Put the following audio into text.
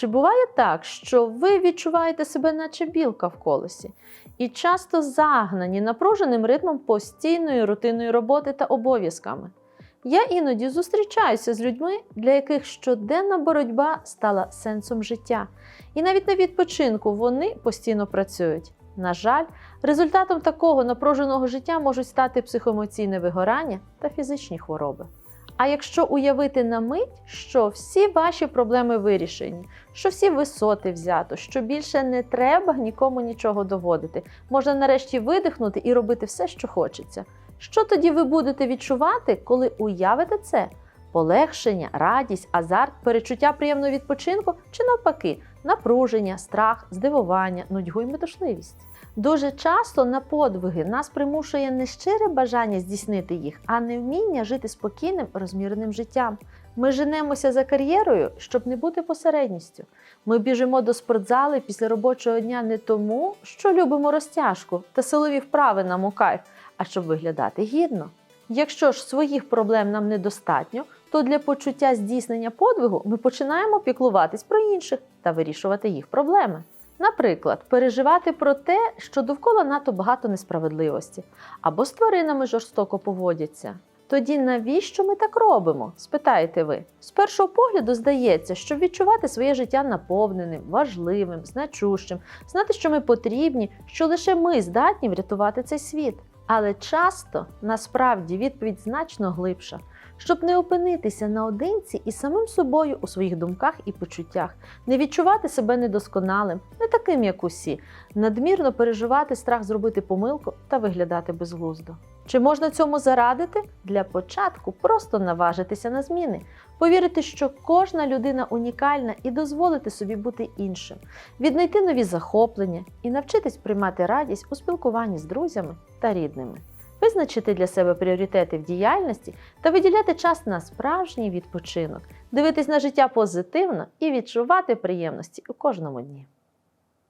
Чи буває так, що ви відчуваєте себе, наче білка в колесі, і часто загнані напруженим ритмом постійної рутинної роботи та обов'язками? Я іноді зустрічаюся з людьми, для яких щоденна боротьба стала сенсом життя, і навіть на відпочинку вони постійно працюють. На жаль, результатом такого напруженого життя можуть стати психоемоційне вигорання та фізичні хвороби. А якщо уявити на мить, що всі ваші проблеми вирішені, що всі висоти взято, що більше не треба нікому нічого доводити, можна нарешті видихнути і робити все, що хочеться. Що тоді ви будете відчувати, коли уявите це? Полегшення, радість, азарт, перечуття приємного відпочинку чи навпаки, напруження, страх, здивування, нудьгу і метушливість. Дуже часто на подвиги нас примушує не щире бажання здійснити їх, а невміння жити спокійним, розміреним життям. Ми женемося за кар'єрою, щоб не бути посередністю. Ми біжимо до спортзали після робочого дня не тому, що любимо розтяжку та силові вправи нам у кайф, а щоб виглядати гідно. Якщо ж своїх проблем нам недостатньо, то для почуття здійснення подвигу ми починаємо піклуватись про інших та вирішувати їх проблеми. Наприклад, переживати про те, що довкола надто багато несправедливості, або з тваринами жорстоко поводяться. Тоді навіщо ми так робимо? спитаєте ви. З першого погляду здається, щоб відчувати своє життя наповненим, важливим, значущим, знати, що ми потрібні, що лише ми здатні врятувати цей світ. Але часто насправді відповідь значно глибша. Щоб не опинитися наодинці і самим собою у своїх думках і почуттях, не відчувати себе недосконалим, не таким, як усі, надмірно переживати страх зробити помилку та виглядати безглуздо. Чи можна цьому зарадити? Для початку просто наважитися на зміни, повірити, що кожна людина унікальна і дозволити собі бути іншим, віднайти нові захоплення і навчитись приймати радість у спілкуванні з друзями та рідними. Визначити для себе пріоритети в діяльності та виділяти час на справжній відпочинок, дивитись на життя позитивно і відчувати приємності у кожному дні.